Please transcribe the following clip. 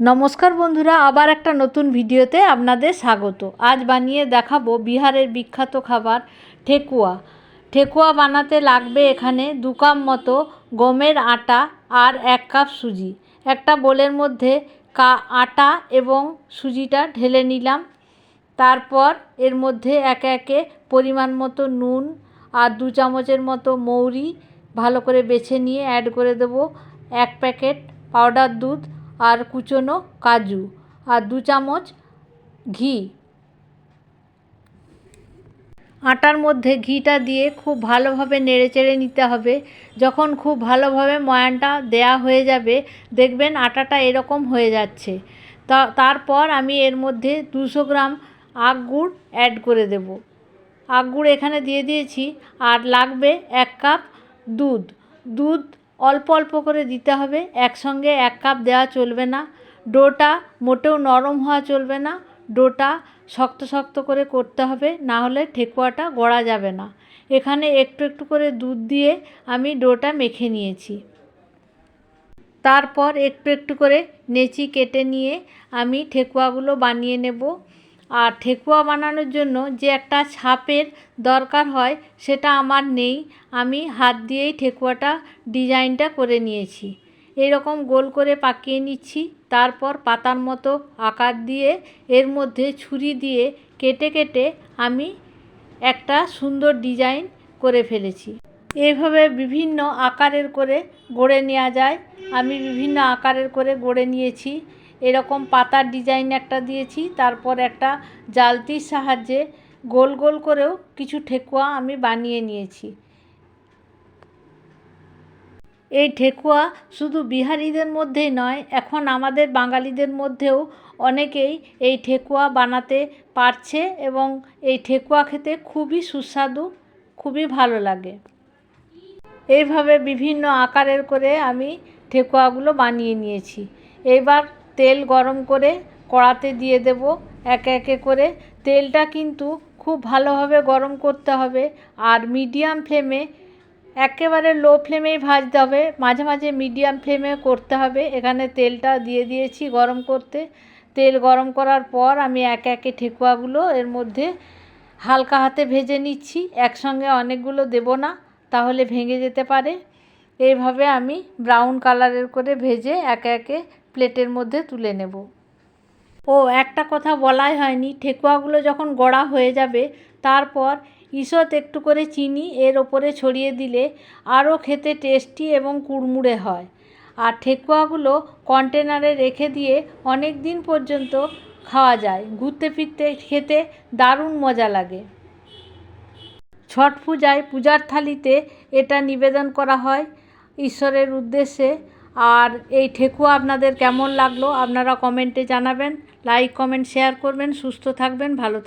নমস্কার বন্ধুরা, আবার একটা নতুন ভিডিওতে আপনাদের স্বাগত। আজ বানিয়ে দেখাবো বিহারের বিখ্যাত খাবার ঠেকুয়া। ঠেকুয়া বানাতে লাগবে এখানে দু কাপ মতো গমের আটা আর এক কাপ সুজি। একটা বোলের মধ্যে কা, আটা এবং সুজিটা ঢেলে নিলাম। তারপর এর মধ্যে একে একে পরিমাণ মতো নুন আর দু চামচের মতো মৌরি ভালো করে বেছে নিয়ে অ্যাড করে দেবো। এক প্যাকেট পাউডার দুধ আর কুচোনো কাজু আর দু চামচ ঘি। আটার মধ্যে ঘিটা দিয়ে খুব ভালোভাবে নেড়ে চেড়ে নিতে হবে। যখন খুব ভালোভাবে ময়ানটা দেয়া হয়ে যাবে, দেখবেন আটাটা এরকম হয়ে যাচ্ছে। তা, তারপর আমি এর মধ্যে দুশো গ্রাম আখ গুড় অ্যাড করে দেব। আখ গুড় এখানে দিয়ে দিয়েছি। আর লাগবে এক কাপ দুধ। দুধ অল্প অল্প করে দিতে হবে। একসঙ্গে এক কাপ দেওয়া চলবে না। ডোটা মোটেও নরম হওয়া চলবে না। ডোটা শক্ত শক্ত করে করতে হবে, না হলে ঠেকুয়াটা গড়া যাবে না। এখানে একটু একটু করে দুধ দিয়ে আমি ডোটা মেখে নিয়েছি। তারপর একটু একটু করে নেচি কেটে নিয়ে আমি ঠেকুয়াগুলো বানিয়ে নেব। আর ঠেকুয়া বানানোর জন্য যে একটা ছাপের দরকার হয় সেটা আমার নেই। আমি হাত দিয়েই ঠেকুয়াটা ডিজাইনটা করে নিয়েছি। এরকম গোল করে পাকিয়ে নিচ্ছি, তারপর পাতার মতো আকার দিয়ে, এর মধ্যে ছুরি দিয়ে কেটে কেটে আমি একটা সুন্দর ডিজাইন করে ফেলেছি। এইভাবে বিভিন্ন আকারের করে গড়ে নেওয়া যায়। আমি বিভিন্ন আকারের করে গড়ে নিয়েছি। এরকম পাতার ডিজাইন একটা দিয়েছি, তারপর একটা জালতির সাহায্যে গোল গোল করেও কিছু ঠেকুয়া আমি বানিয়ে নিয়েছি। এই ঠেকুয়া শুধু বিহারিদের মধ্যেই নয়, এখন আমাদের বাঙালিদের মধ্যেও অনেকেই এই ঠেকুয়া বানাতে পারছে এবং এই ঠেকুয়া খেতে খুবই সুস্বাদু, খুবই ভালো লাগে। এইভাবে বিভিন্ন আকারের করে আমি ঠেকুয়াগুলো বানিয়ে নিয়েছি। এবার তেল গরম করে কড়াতে দিয়ে দেব একে একে করে। তেলটা কিন্তু খুব ভালোভাবে গরম করতে হবে আর মিডিয়াম ফ্লেমে একেবারে লো ফ্লেমেই ভাজতে হবে। মাঝে মাঝে মিডিয়াম ফ্লেমে করতে হবে। এখানে তেলটা দিয়ে দিয়েছি গরম করতে। তেল গরম করার পর আমি একে একে ঠেকুয়াগুলো এর মধ্যে হালকা হাতে ভেজে নিচ্ছি। একসঙ্গে অনেকগুলো দেব না, তাহলে ভেঙে যেতে পারে। এইভাবে আমি ব্রাউন কালারের করে ভেজে একে একে প্লেটের মধ্যে তুলে নেব। ও, একটা কথা বলাই হয়নি। ঠেকুয়াগুলো যখন গড়া হয়ে যাবে, তারপর ঈষৎ একটু করে চিনি এর ওপরে ছড়িয়ে দিলে আরও খেতে টেস্টি এবং কুড়মুড়ে হয়। আর ঠেকুয়াগুলো কন্টেনারে রেখে দিয়ে অনেক দিন পর্যন্ত খাওয়া যায়। ঘুরতে ফিরতে খেতে দারুণ মজা লাগে। ছট পূজায় পূজার থালিতে এটা নিবেদন করা হয়। ঈশ্বরের উদ্দেশ্যে আর এই ঠেকুয়া আপনাদের কেমন লাগল? আপনারা কমেন্টে জানাবেন লাইক কমেন্ট শেয়ার করবেন, সুস্থ থাকবেন, ভালো থাকবেন।